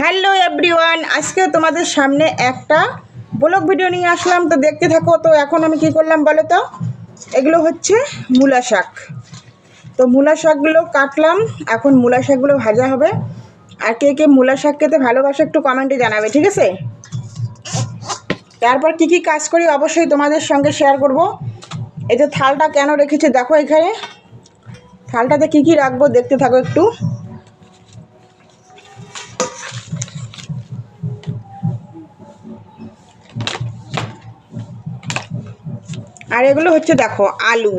Hello everyone আজকে তোমাদের সামনে একটা ব্লগ ভিডিও নিয়ে আসলাম। তো দেখতে থাকো, তো এখন আমি কি করলাম বলো তো? এগুলো হচ্ছে মূলা শাক। তো মূলা শাকগুলো কাটলাম, এখন মূলা শাকগুলো ভাজা হবে। আর কে কে মূলা শাক খেতে ভালোবাসে একটু কমেন্টে জানাবে, ঠিক আছে? তারপর কি কি কাজ করি অবশ্যই তোমাদের সঙ্গে শেয়ার করব। এই যে থালটা কেন রেখেছি দেখো এখানে। থালটাতে কি কি রাখব দেখতে থাকো একটু। আর এগুলো হচ্ছে দেখো, আলু।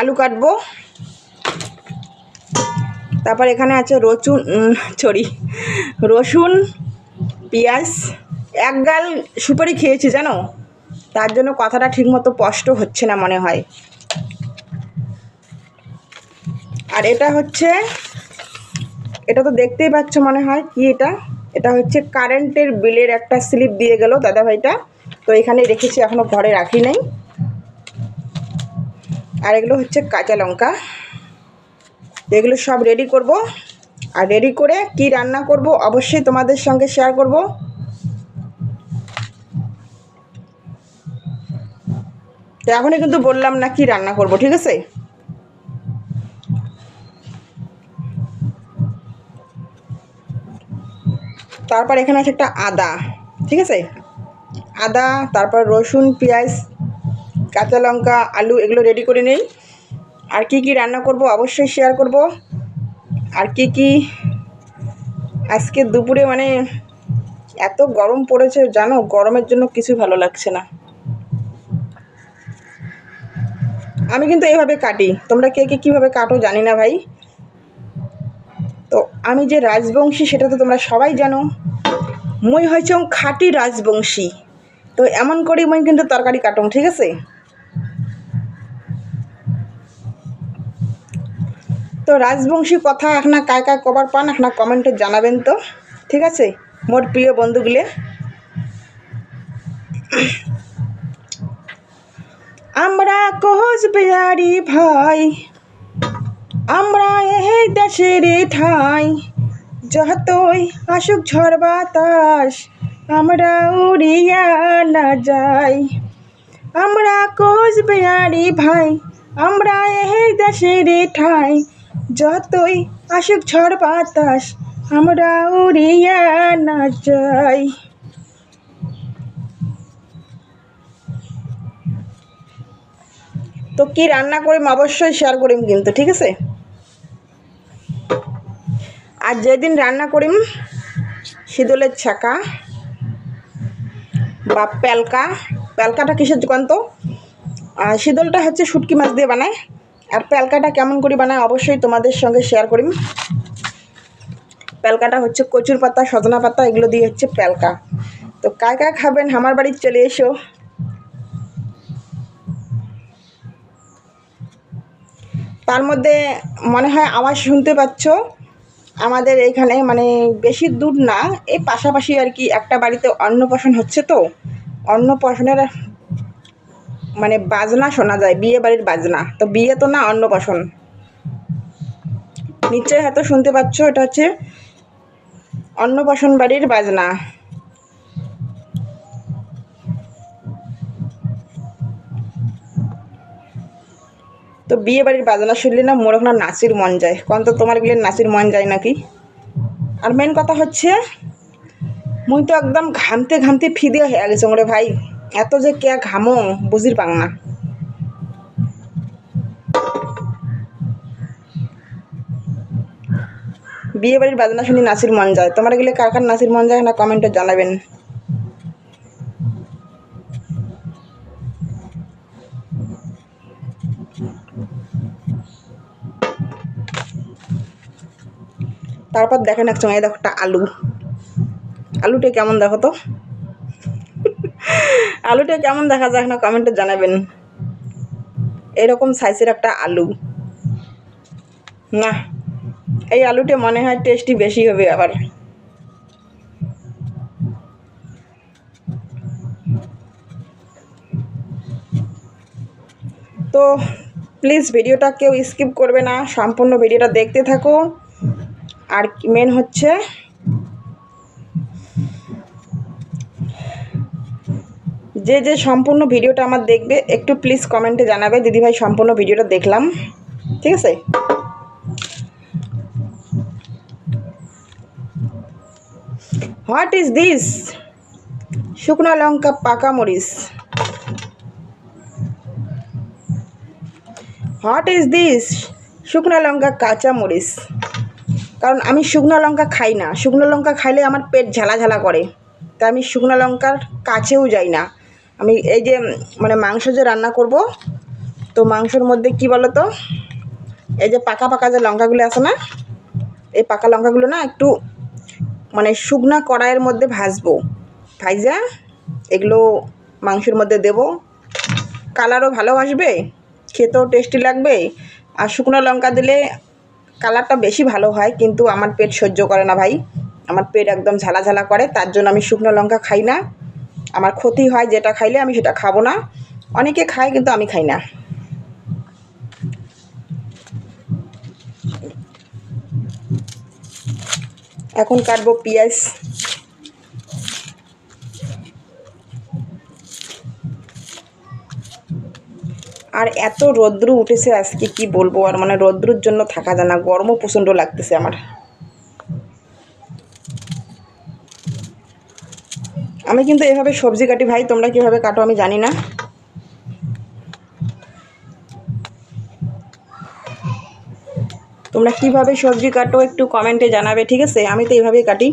আলু কাটবো। তারপর এখানে আছে রচুন সরি রসুন, পেঁয়াজ। এক গাল সুপারি খেয়েছি, জানো? তার জন্য কথাটা ঠিকমতো স্পষ্ট হচ্ছে না মনে হয়। আর এটা হচ্ছে, এটা তো দেখতেই পাচ্ছ মনে হয় কি এটা? এটা হচ্ছে কারেন্টের বিলের একটা স্লিপ দিয়ে গেল দাদাভাইটা। তো এখানে রেখেছি এখনও ঘরে রাখি নাই। আর এগুলো হচ্ছে কাঁচা লঙ্কা। এগুলো সব রেডি করব। আর রেডি করে কি রান্না করব অবশ্যই তোমাদের সঙ্গে শেয়ার করব। তো এখনই কিন্তু বললাম না কি রান্না করব, ঠিক আছে? তারপর এখানে আছে একটা আদা, ঠিক আছে? আদা, তারপর রসুন, পেঁয়াজ কাঁচা লঙ্কা, আলু এগুলো রেডি করে নেই। আর কি কি রান্না করব অবশ্যই শেয়ার করব। আর কি কি আজকে দুপুরে মানে এত গরম পড়েছে, জানো? গরমের জন্য কিছু ভালো লাগছে না। আমি কিন্তু এইভাবে কাটি। তোমরা কে কে কীভাবে কাটো জানি না ভাই। তো আমি যে রাজবংশী, সেটা তো তোমরা সবাই জানো। মই হয়েছে খাঁটি রাজবংশী। তো এমন করেই মই কিন্তু তরকারি কাটুম, ঠিক আছে? তো রাজবংশী কথা এখনা কায় কায় কবার পান এখনা কমেন্টে জানাবেন তো, ঠিক আছে? মোর প্রিয় বন্ধুগুলো। আমরা কোচ বিহারি ভাই, আমরা এই দেশের ঠাই। যতই আসুক ঝড় বাতাস, আমরা উড়িয়া না যাই। আমরা কোচ বিহারি ভাই, আমরা এই দেশের ঠাই। যতই আসুক ঝড় বাতাস, আমরা উড়িয়া না যাই। তো কি রান্না করিম অবশ্যই শেয়ার করিম কিন্তু, ঠিক আছে? আর যেদিন রান্না করিম, শীতলের ছাকা বা প্যালকা, প্যালকাটা কিসের দোকান তো? আর শীতলটা হচ্ছে শুটকি মাছ দিয়ে বানায়। আর প্যালকাটা কেমন করে বানায় অবশ্যই তোমাদের সঙ্গে শেয়ার করিম। প্যালকাটা হচ্ছে কচুর পাতা, সজনা পাতা, এগুলো দিয়ে হচ্ছে প্যালকা। তো কায় কায় খাবেন? আমার বাড়ি চলে এসো। তার মধ্যে মনে হয় আওয়াজ শুনতে পাচ্ছ, আমাদের এখানে মানে বেশি দূর না, এই পাশাপাশি আর কি একটা বাড়িতে অন্নপ্রাশন হচ্ছে তো। অন্নপ্রাশনের মানে বাজনা শোনা যায়, বিয়ে বাড়ির বাজনা। তো বিয়ে তো না, অন্নপ্রাশন। নিশ্চয়ই হয়তো শুনতে পাচ্ছ, এটা হচ্ছে অন্নপ্রাশন বাড়ির বাজনা। তো বিয়ে বাড়ির বাজনা শুনলে না মোর ওখানে নাচির মন যায়। কোন তো তোমার গেলে নাচির মন যায় নাকি? আর মেন কথা হচ্ছে, মুই তো একদম ঘামতে ঘামতে ফিদে হয়ে গেছে রে ভাই। এত যে কে ঘামো, বুঝির পাং না। বিয়ে বাড়ির বাজনা শুনি নাচির মন যায়। তোমার গেলে কার কার নাচির মন যায় না কমেন্টে জানাবেন। তারপর দেখেন এক দেখো একটা আলু। আলুটা কেমন দেখো তো? আলুটা কেমন দেখা যায় না কমেন্টে জানাবেন। এরকম সাইজের একটা আলু। না, এই আলুটা মনে হয় টেস্টি বেশি হবে আবার। তো প্লিজ ভিডিওটা কেউ স্কিপ করবে না, সম্পূর্ণ ভিডিওটা দেখতে থাকো। আর মেন হচ্ছে যে যে সম্পূর্ণ ভিডিওটা আমার দেখবে, একটু প্লিজ কমেন্টে জানাবে, দিদিভাই সম্পূর্ণ ভিডিওটা দেখলাম। ঠিক আছে? হোয়াট ইজ দিস শুকনো লঙ্কা, পাকা মরিচ। হোয়াট ইজ দিস শুকনো লঙ্কা, কাঁচা মরিচ। কারণ আমি শুকনো লঙ্কা খাই না। শুকনো লঙ্কা খাইলে আমার পেট ঝালা ঝালা করে। তাই আমি শুকনো লঙ্কার কাছেও যাই না। আমি এই যে মানে মাংস যে রান্না করব, তো মাংসর মধ্যে কি বলো তো এই যে পাকা পাকা যে লঙ্কাগুলো আছে না, এই পাকা লঙ্কাগুলো না একটু মানে শুকনা কড়াইয়ের মধ্যে ভাজবো। ভাইজা, এগুলো মাংসের মধ্যে দেব। কালারও ভালো আসবে, খেতেও টেস্টি লাগবে। আর শুকনো লঙ্কা দিলে কালারটা বেশি ভালো হয়, কিন্তু আমার পেট সহ্য করে না ভাই। আমার পেট একদম ঝালা ঝালা করে, তার জন্য আমি শুকনো লঙ্কা খাই না। আমার ক্ষতি হয় যেটা খাইলে আমি সেটা খাব না। অনেকে খায় কিন্তু আমি খাই না। এখন কাটবো পেঁয়াজ। আর এত রৌদ্র উঠেছে আজকে কি বলব? আর মানে রৌদ্রুর জন্য থাকা যায় না। গরমও প্রচণ্ড লাগতেছে আমার। আমি কিন্তু এভাবে সবজি কাটি। ভাই, তোমরা কীভাবে কাটো আমি জানি না। তোমরা কীভাবে সবজি কাটো একটু কমেন্টে জানাবে, ঠিক আছে? আমি তো এইভাবেই কাটি।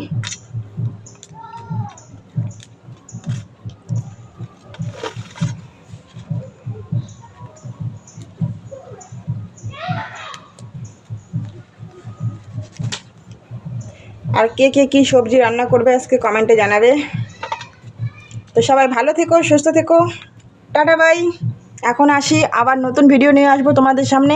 আর কে কে কী সবজি রান্না করবে আজকে কমেন্টে জানাবে। তো সবাই ভালো থেকো, সুস্থ থেকো। Tata, bye. এখন আসি, আবার নতুন ভিডিও নিয়ে আসব তোমাদের সামনে।